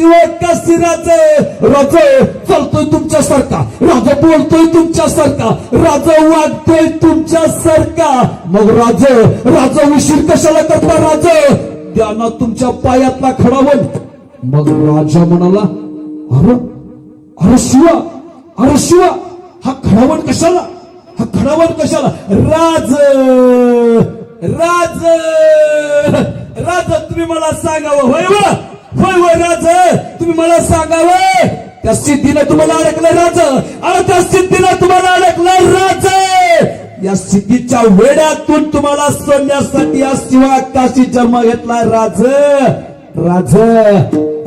शिवाय काशी राज चालतोय तुमच्या सारखा. राजा बोलतोय तुमच्या सारखा. राजा वागतोय तुमच्यासारखा मग राज राजा उशीर कशाला करता राज? त्यांना तुमच्या पायातला खडावून. मग राजा म्हणाला अरे अरे शिवा अरे शिवा हा खडावण कशाला? हा खडावण कशाला? राज राज राज तुम्ही मला सांगावं होय वा होय होय राज तुम्ही मला सांगावं. त्या सिद्धीनं तुम्हाला अडकलं राज. अरे त्या सिद्धीनं तुम्हाला अडकलं राज. या सिद्धीच्या वेड्यातून तुम्हाला सोडण्यासाठी या शिवा काशी जन्म घेतला राज. राज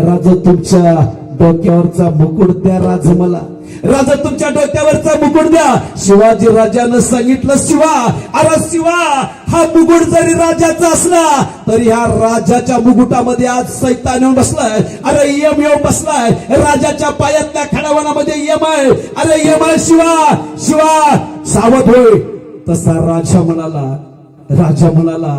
राज तुमच्या डोक्यावरचा मुकुट द्या राज मला. राजा तुमच्या डोक्यावरचा मुकुट द्या. शिवाजी राजानं सांगितलं शिवा अरे शिवा हा मुकुट जरी राजाचा असला तरी ह्या राजाच्या मुकुटामध्ये आज सैतान येऊन बसलाय. अरे यम येऊन बसलाय. राजाच्या पायातल्या खडावनामध्ये यम आहे. अरे यम आहे शिवा शिवा. सावध होय. तसा राजा म्हणाला राजा म्हणाला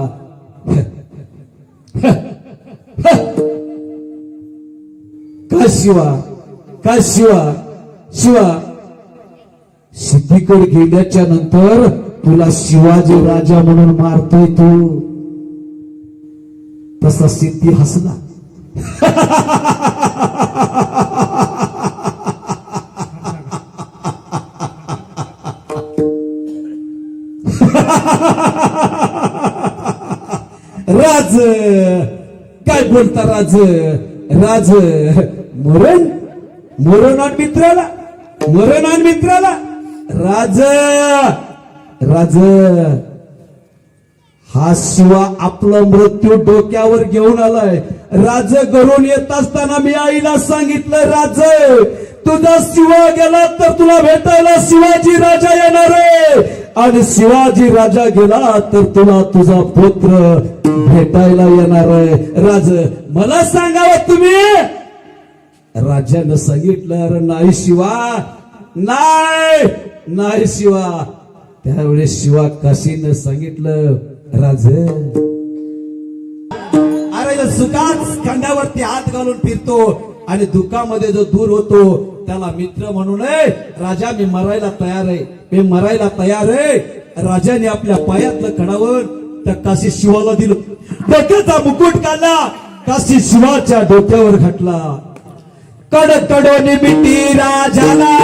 काय शिवा? काय शिवा? शिवा. सिद्धीकडे गेल्याच्यानंतर तुला शिवाजी राजा म्हणून मारतोय तू. तसा सिद्धी हसला. राज काय बोलता राज? राज मरण? मरण मित्राला. मरण मित्राला. राज राज हा शिवा आपलं मृत्यू डोक्यावर घेऊन आलाय. राज घरून येत असताना मी आईला सांगितलं राज तुझा शिवा गेला तर तुला भेटायला शिवाजी राजा येणार आहे. आणि शिवाजी राजा गेला तर तुला तुझा पुत्र भेटायला येणार आहे. राज मला सांगावं तुम्ही? राजानं सांगितलं अरे नाही शिवा नाही नाही शिवा. त्यावेळेस शिवा काशीनं सांगितलं राज. अरे सुखात खंडावरती हात घालून फिरतो आणि दुःखामध्ये जो दूर होतो त्याला मित्र म्हणून राजा मी मरायला तयार आहे. मी मरायला तयार आहे. राजाने आपल्या पायातलं खडावर त्या काशी शिवाला दिलं. डोक्याचा मुकुट काढला. काशी शिवाच्या डोक्यावर घातला. कड कडोनी मिठी राजाला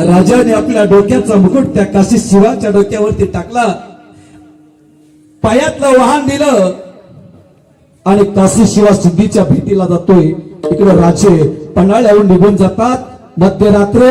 राजाने आपल्या डोक्याचा मुकुट त्या काशी शिवाच्या डोक्यावरती टाकला. पायातलं वाहन दिलं आणि काशी शिवा सिद्धीच्या भेटीला जातोय. इकडे राजे पन्हाळ्याहून निघून जातात. मध्यरात्री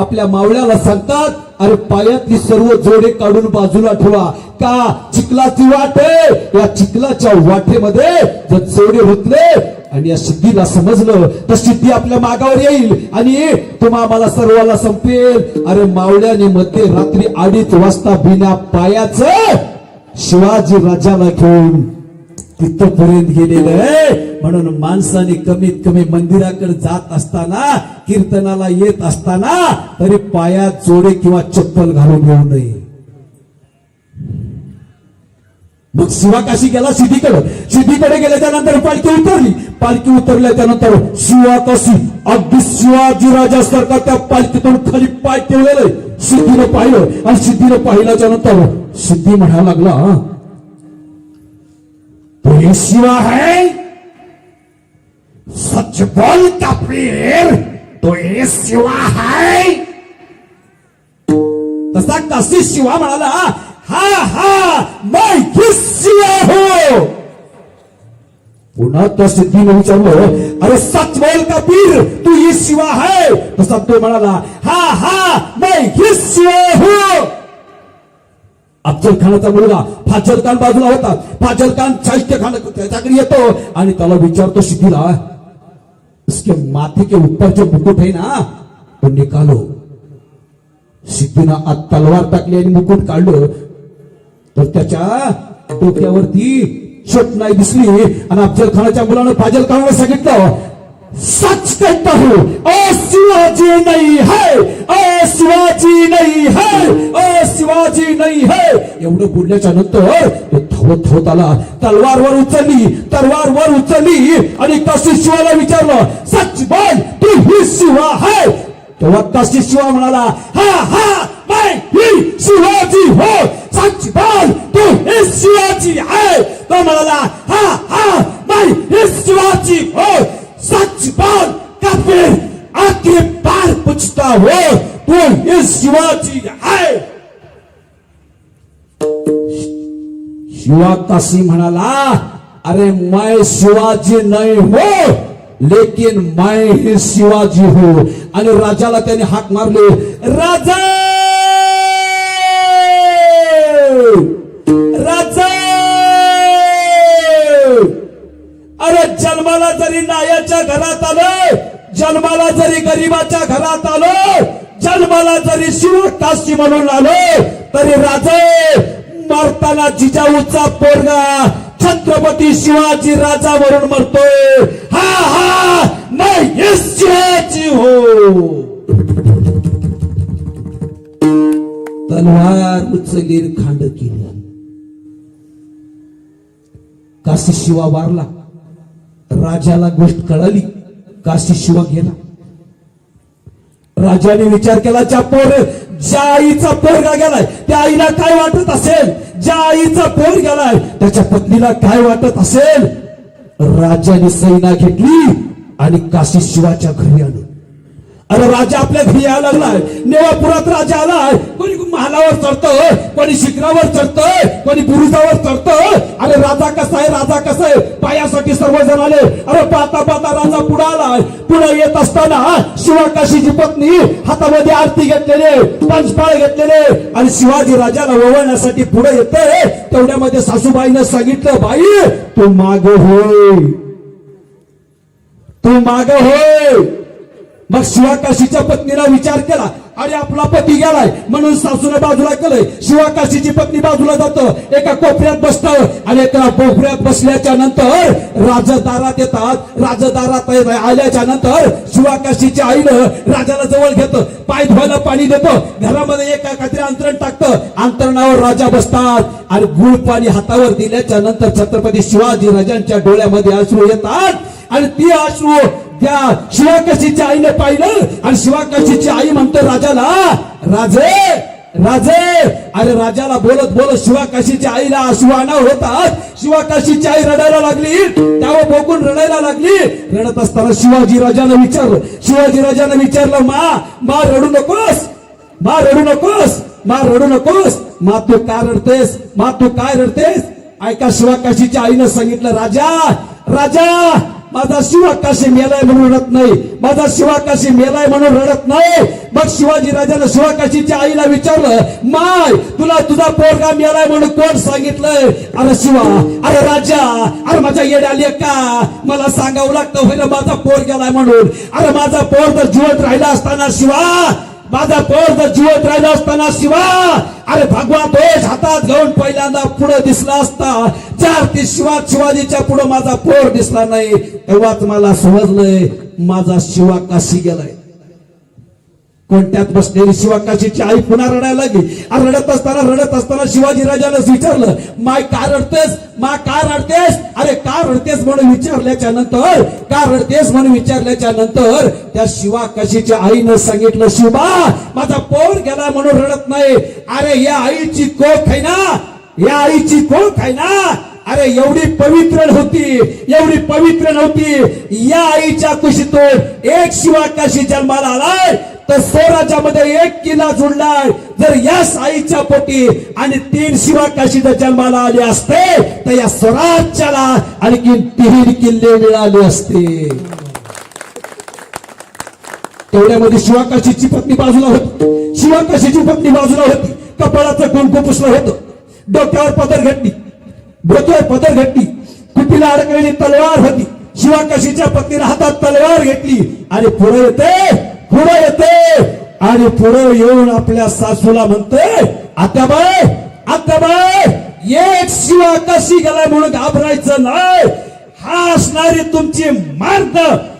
आपल्या मावळ्याला सांगतात अरे पायातली सर्व जोडे काढून बाजूला ठेवा. का चिखलाची वाट आहे? या चिखलाच्या वाटेमध्ये जर जोडे होतले आणि या सिद्धीला समजलं तर सिद्धी आपल्या मागावर येईल आणि तुम्हा आम्हाला सर्वाला संपेल. अरे मावळ्याने मध्ये रात्री अडीच वाजता बिना पायाचं शिवाजी राजाला घेऊन तिथपर्यंत गेलेलं आहे. म्हणून माणसाने कमीत कमी मंदिराकडे जात असताना कीर्तनाला येत असताना तरी पायात जोडे किंवा चप्पल घालून येऊ नये. मग शिवा काशी गेला सिद्धीकडे. सिद्धीकडे गेल्याच्यानंतर पालखी उतरली. पालखी उतरल्याच्या नंतर शिवा काशी अगदी शिवाजी राजासारखा त्या पालखीतून खाली पाय ठेवलेलं सिद्धीनं पाहिलं आणि सिद्धीनं पाहिल्याच्या नंतर सिद्धी म्हणायला लागला हे शिवा है सच बोल कबीर तो ये शिवा है तसा काशी शिवा म्हणाला हा हा मैं शिवा हो. पुन्हा तो सिद्धीने विचारलं अरे सच बोल का पीर तू ही शिवा है तसा तो म्हणाला हा हा मैं ही शिवा हो. अफजल खानाचा मुलगा फाजल खान बाजूला होता. फाजल खान शाहिस्ते खान त्याच्याकडे येतो आणि त्याला विचारतो सिद्धीला उसके माथे के ऊपर जो मुकुट है ना तो निकालो। सिद्धीनं आत तलवार टाकली आणि मुकुट काढलं. तर त्याच्या डोक्यावरती चोट नाही दिसली. आणि अफजल खानाच्या मुलानं फाजल खानाला सांगितलं सच कहता हूं ओ शिवाजी नहीं है ओ शिवाजी नहीं है ओ शिवाजी नहीं है. एवढं बोलल्याच्या नंतर होत होत आला. तलवार वर उचलली तलवार वर उचलली. आणि काशी शिवाला विचारलं सच बोल तू ही शिवा है. तेव्हा काशी शिवा म्हणाला हा हा मैं ही शिवाजी हो. सच बोल तू ही शिवाजी है. तो म्हणाला हा हा मैं ही शिवाजी हो. शिवा काशी म्हणाला अरे माय शिवाजी नाही हो लेकिन माय ही शिवाजी हो. आणि राजाला त्याने हाक मारले राजा! राजा! अरे जन्माला जरी नायाच्या घरात आलो जन्माला जरी गरीबाच्या घरात आलो जन्माला जरी शिव काशी म्हणून आलो तरी राजे! मरताना जिजाऊचा पोरगा छत्रपती शिवाजी राजा वरून मरतोय. हा हा नाही शिवाजी हो. तलवार उचगीर खांड केली. काशी शिवा वारला. राजाला गोष्ट कळाली. काशी शिवा गेला. राजाने विचार केला ज्या पोर ज्या आईचा पोरगा गेलाय त्या आईला काय वाटत असेल? ज्या आईचा पोर गेलाय त्याच्या पत्नीला काय वाटत असेल? राजाने सैना घेतली आणि काशी शिवाच्या घरी आलो. अरे राजा आपल्या घरी यायला लागलाय. नेवापुरात राजा आलाय. कोणी महालावर चढतोय कोणी शिखरावर चढतोय कोणी बुरुजावर चढतोय. अरे राजा कसा आहे राजा कसा आहे? पायासाठी सर्वजण आले. अरे पाहता पाहता राजा पुढे आलाय. पुढे येत असताना शिवाकाशीची पत्नी हातामध्ये आरती घेतलेले पंचपाळ घेतलेले आणि शिवाजी राजाला वळवण्यासाठी पुढे येते तेवढ्यामध्ये सासूबाईनं सांगितलं बाई तू माग होय. तू माग होय. मग शिवाकाशीच्या पत्नीला विचार केला आणि आपला पती गेलाय. म्हणून सासूने बाजूला केलंय. शिवाकाशीची पत्नी बाजूला जात एका कोपऱ्यात बसत आणि एका कोपऱ्यात बसल्याच्या नंतर राजदारात येतात. राजदारात आल्याच्यानंतर शिवाकाशीच्या आईनं राजाला जवळ घेतं पाय धुवायला पाणी देत घरामध्ये एका काहीतरी अंतरण टाकतं. अंतरणावर राजा बसतात आणि गुळ पाणी हातावर दिल्याच्या नंतर छत्रपती शिवाजी राजांच्या डोळ्यामध्ये अश्रू येतात. आणि ती अश्रू त्या शिवाकाशीच्या आईने पाहिलं आणि शिवाकाशीची आई म्हणतो राजाला राजे राजे. अरे राजाला बोलत बोलत शिवाकाशीच्या आईला अश्रू आणा होतात. शिवाकाशीची आई रडायला लागली. त्यावर बघून रडायला लागली. रडत असताना शिवाजी राजानं विचारलं. शिवाजी राजानं विचारलं मा मा रडू नकोस. मा रडू नकोस. मा रडू नकोस. मा तू काय रडतेस? मा तू काय रडतेस? ऐका शिवाकाशीच्या आईनं सांगितलं राजा राजा माझा शिवाकाशी मेलाय म्हणून रडत नाही. माझा शिवाकाशी मेलाय म्हणून रडत नाही. मग शिवाजी राजानं शिवाकाशीच्या आईला विचारलं माय तुला तुझा पोरगा मेलाय म्हणून कोण सांगितलंय? अरे शिवा अरे राजा अरे माझ्या येड्या का मला सांगावं लागतं होईल माझा पोर गेलाय म्हणून. अरे माझा पोर जर जिवंत राहिला असताना शिवा माझा पोर जर जिवत राहिला असताना शिवा अरे भगवा ध्वज हातात घेऊन पहिल्यांदा पुढे दिसला असता. चार ती शिवा शिवाजीच्या पुढे माझा पोर दिसला नाही तेव्हाच मला समजलंय माझा शिवा काशी गेलाय. कोणत्यात बसलेली शिवाकाशीची आई पुन्हा रडायला लागली. आणि रडत असताना रडत असताना शिवाजी राजानं विचारलं माय का रडतेस? मा का रडतेस? अरे का रडतेस? म्हणून विचारल्याच्या नंतर का रडतेस? म्हणून विचारल्याच्या नंतर त्या शिवाकाशीच्या आईनं सांगितलं शिवा माझा पोर गेला म्हणून रडत नाही. अरे या आईची कोख आहे ना? या आईची कोख आहे ना? अरे एवढी पवित्र नव्हती एवढी पवित्र नव्हती. या आईच्या कुशीतून एक शिवाकाशी जन्माला आलाय तर स्वराज्यामध्ये एक किल्ला जुडलाय. जर या साईच्या पोटी आणि तीन शिवाकाशी जर जन्माला आले असते तर या स्वराज्याला आणखी तीन किल्ले मिळाले असते. तेवढ्यामध्ये शिवाकाशीची पत्नी बाजूला होती. शिवाकाशीची पत्नी बाजूला होती. कपाळाचं कुंकू पुसलं होतं. डोक्यावर पदर घटली डोक्यावर पदर घटली कुपीला अडकलेली तलवार होती. शिवाकाशीच्या पत्नीने हातात तलवार घेतली. आणि पुढे येते पुढे येते. आणि पुढे येऊन आपल्या सासूला म्हणते आत्याबाई आत्याबाई एक शिवाकाशी गेलाय म्हणून घाबरायचं नाही. हा असणारी तुमची मार्ग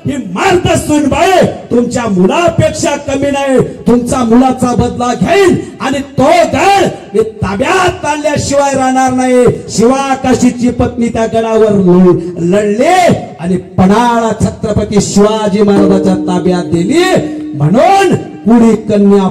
ही मार्ग सुनबाई तुमच्या मुलापेक्षा कमी नाही. तुमचा मुलाचा बदला घेईल आणि तो गड मी ताब्यात आणल्याशिवाय राहणार नाही. शिवा आकाशीची पत्नी त्या गडावर लढले आणि पणाळा छत्रपती शिवाजी महाराजाच्या ताब्यात दिली. म्हणून पुढी कन्या